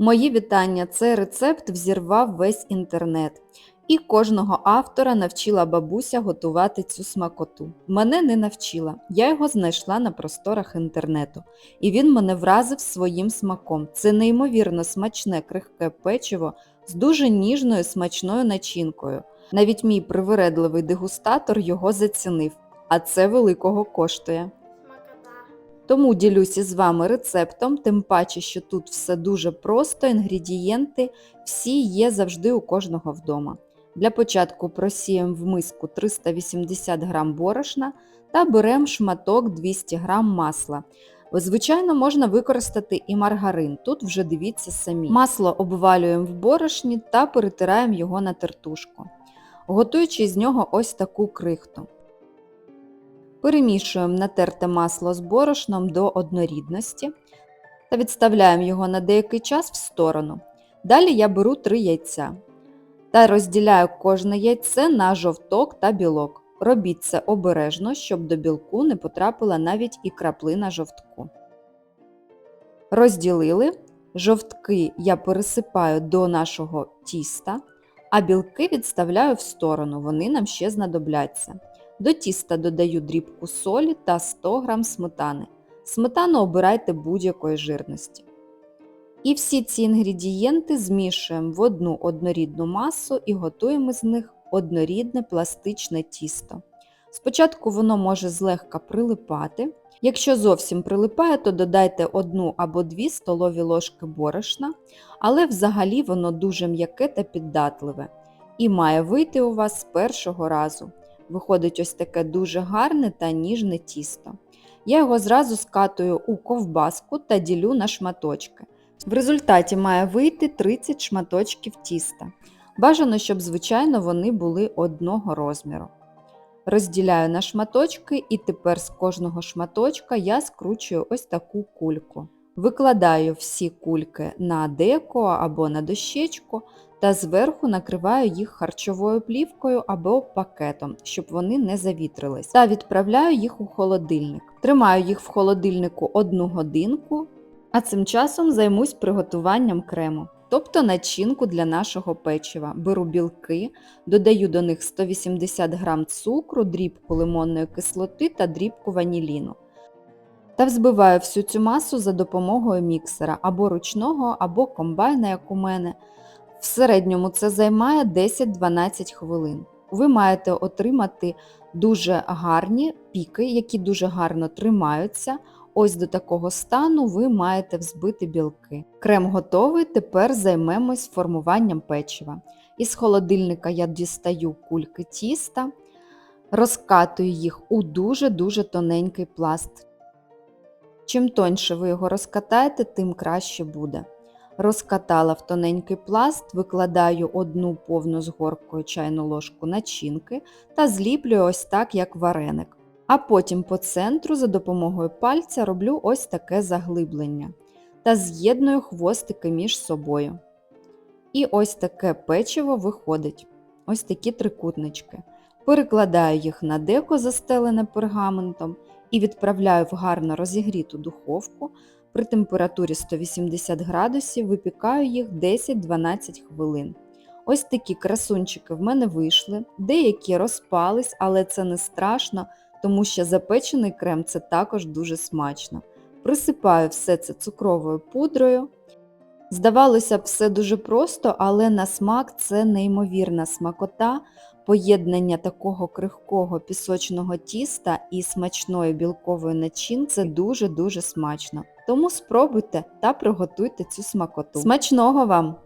Мої вітання! Цей рецепт взірвав весь інтернет. І кожного автора навчила бабуся готувати цю смакоту. Мене не навчила, я його знайшла на просторах інтернету. І він мене вразив своїм смаком. Це неймовірно смачне крихке печиво з дуже ніжною смачною начинкою. Навіть мій привередливий дегустатор його зацінив, а це великого коштує. Тому ділюся з вами рецептом, тим паче, що тут все дуже просто, інгредієнти всі є завжди у кожного вдома. Для початку просіємо в миску 380 г борошна та беремо шматок 200 г масла. Звичайно, можна використати і маргарин, тут вже дивіться самі. Масло обвалюємо в борошні та перетираємо його на тертушку, готуючи з нього ось таку крихту. Перемішуємо натерте масло з борошном до однорідності та відставляємо його на деякий час в сторону. Далі я беру 3 яйця та розділяю кожне яйце на жовток та білок. Робіть це обережно, щоб до білку не потрапила навіть і краплина жовтку. Розділили. Жовтки я пересипаю до нашого тіста, а білки відставляю в сторону, вони нам ще знадобляться. До тіста додаю дрібку солі та 100 г сметани. Сметану обирайте будь-якої жирності. І всі ці інгредієнти змішуємо в одну однорідну масу і готуємо з них однорідне пластичне тісто. Спочатку воно може злегка прилипати. Якщо зовсім прилипає, то додайте одну або дві столові ложки борошна, але взагалі воно дуже м'яке та піддатливе і має вийти у вас з першого разу. Виходить ось таке дуже гарне та ніжне тісто. Я його зразу скатую у ковбаску та ділю на шматочки. В результаті має вийти 30 шматочків тіста. Бажано, щоб, звичайно, вони були одного розміру. Розділяю на шматочки і тепер з кожного шматочка я скручую ось таку кульку. Викладаю всі кульки на деко або на дощечку та зверху накриваю їх харчовою плівкою або пакетом, щоб вони не завітрились. Та відправляю їх у холодильник. Тримаю їх в холодильнику одну годинку, а цим часом займусь приготуванням крему. Тобто начинку для нашого печива. Беру білки, додаю до них 180 г цукру, дрібку лимонної кислоти та дрібку ваніліну. Та взбиваю всю цю масу за допомогою міксера або ручного, або комбайна, як у мене. В середньому це займає 10-12 хвилин. Ви маєте отримати дуже гарні піки, які дуже гарно тримаються. Ось до такого стану ви маєте взбити білки. Крем готовий, тепер займемось формуванням печива. Із холодильника я дістаю кульки тіста, розкатую їх у дуже-дуже тоненький пласт. Чим тоньше ви його розкатаєте, тим краще буде. Розкатала в тоненький пласт, викладаю одну повну з горкою чайну ложку начинки та зліплюю ось так, як вареник. А потім по центру за допомогою пальця роблю ось таке заглиблення та з'єдную хвостики між собою. І ось таке печиво виходить. Ось такі трикутнички. Перекладаю їх на деко, застелене пергаментом, і відправляю в гарно розігріту духовку. При температурі 180 градусів випікаю їх 10-12 хвилин. Ось такі красунчики в мене вийшли, деякі розпались, але це не страшно, тому що запечений крем це також дуже смачно. Присипаю все це цукровою пудрою. Здавалося б, все дуже просто, але на смак це неймовірна смакота, поєднання такого крихкого пісочного тіста і смачної білкової начинки дуже-дуже смачно. Тому спробуйте та приготуйте цю смакоту. Смачного вам!